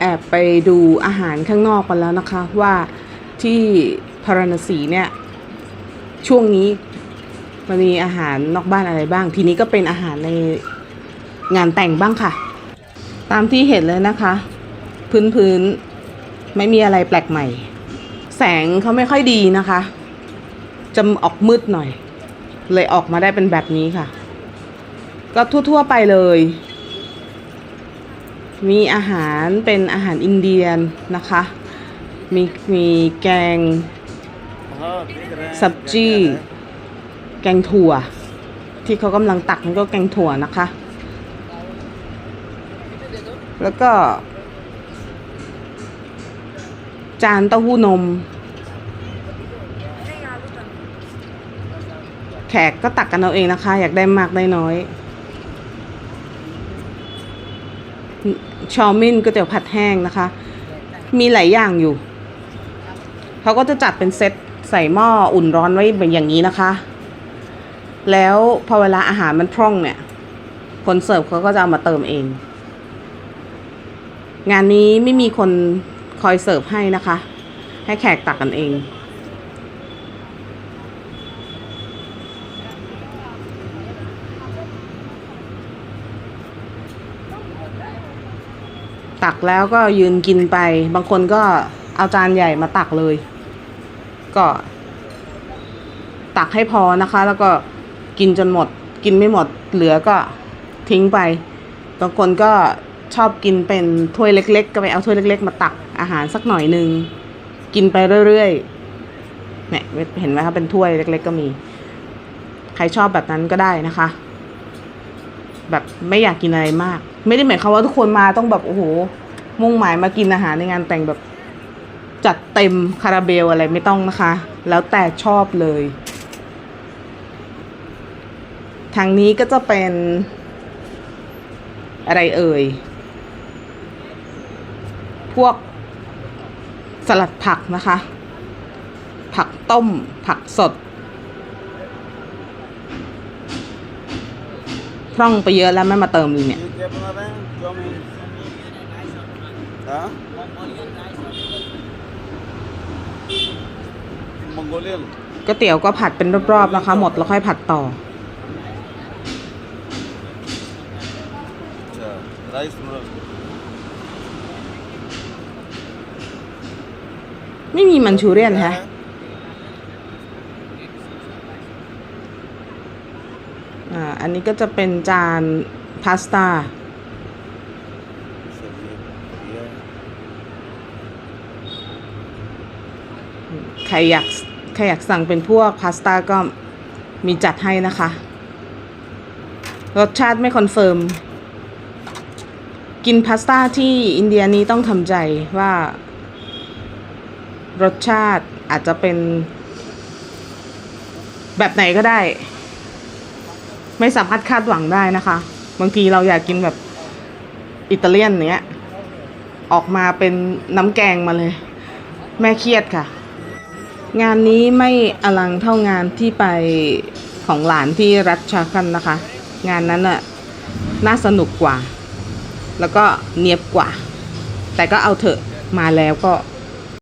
แอบไปดูอาหารข้างนอกกันแล้วนะคะว่าที่พาราณสีเนี่ย ช่วงนี้มันมีอาหารนอกบ้านอะไรบ้าง ทีนี้ก็เป็นอาหารในงานแต่งบ้างค่ะ ตามที่เห็นเลยนะคะ พื้นพื้นไม่มีอะไรแปลกใหม่ แสงเขาไม่ค่อยดีนะคะ จะออกมืดหน่อย เลยออกมาได้เป็นแบบนี้ค่ะ ก็ทั่วๆไปเลย มีอาหารเป็นอาหารอินเดียนนะคะ มีมีแกงสับจีแกงถั่ว ที่เขากำลังตักนั่นก็แกงถั่วนะคะ แล้วก็ จานเต้าหู้นม แขกก็ตักกันเอาเองนะคะ อยากได้มากได้น้อย ชอมินก๋วยเตี๋ยวผัดแห้งนะคะ มีหลายอย่างอยู่ เขาก็จะจัดเป็นเซตใส่หม้ออุ่นร้อนไว้เป็นอย่างนี้นะคะ แล้วพอเวลาอาหารมันพร่องเนี่ย คนเสิร์ฟเขาก็จะเอามาเติมเอง งานนี้ไม่มีคนคอยเสิร์ฟให้นะคะ ให้แขกตักกันเอง ตักแล้วก็ยืนกินไป บางคนก็เอาจานใหญ่มาตักเลย ก็ ตักให้พอนะคะ แล้วก็กินจนหมด กินไม่หมด เหลือก็ทิ้งไป บางคนก็ชอบกินเป็นถ้วยเล็ก ๆ ก็ไปเอาถ้วยเล็ก ๆ มาตักอาหารสักหน่อยหนึ่งกินไปเรื่อยๆเนี่ยเห็นไหมคะเป็นถ้วยเล็ก ๆ ก็มี ใครชอบแบบนั้นก็ได้นะคะ แบบไม่อยากกินอะไรมาก ไม่ได้หมายความว่าทุกคนมาต้องแบบโอ้โห มุ่งหมายมากินอาหารในงานแต่งแบบจัดเต็มคาราเบลอะไรไม่ต้องนะคะ แล้วแต่ชอบเลย ทางนี้ก็จะเป็น อะไรเอ่ย พวกสลัดผักนะคะ ผักต้มผักสด พ ร่องไปเยอะแล้วไม่มาเติมเลยเนี่ยก๋วยเตี๋ยวก็ผัดเป็นรอบๆนะคะ หมดแล้วค่อยผัดต่อ ไม่มีมันชูเรียนแฮะ อันนี้ก็จะเป็นจานพาสต้าใครอยากใครอยากสั่งเป็นพวกพาสต้าก็มีจัดให้นะคะ รสชาติไม่คอนเฟิร์ม กินพาสต้าที่อินเดียนี้ต้องทำใจว่า รสชาติอาจจะเป็นแบบไหนก็ได้ ไม่สามารถคาดหวังได้นะคะ บางทีเราอยากกินแบบอิตาเลียนเนี้ย ออกมาเป็นน้ำแกงมาเลย แม่เครียดค่ะ งานนี้ไม่อลังเท่างานที่ไปของหลานที่รัฐชาคันนะคะ งานนั้นน่ะน่าสนุกกว่า แล้วก็เนียบกว่า แต่ก็เอาเถอะมาแล้วก็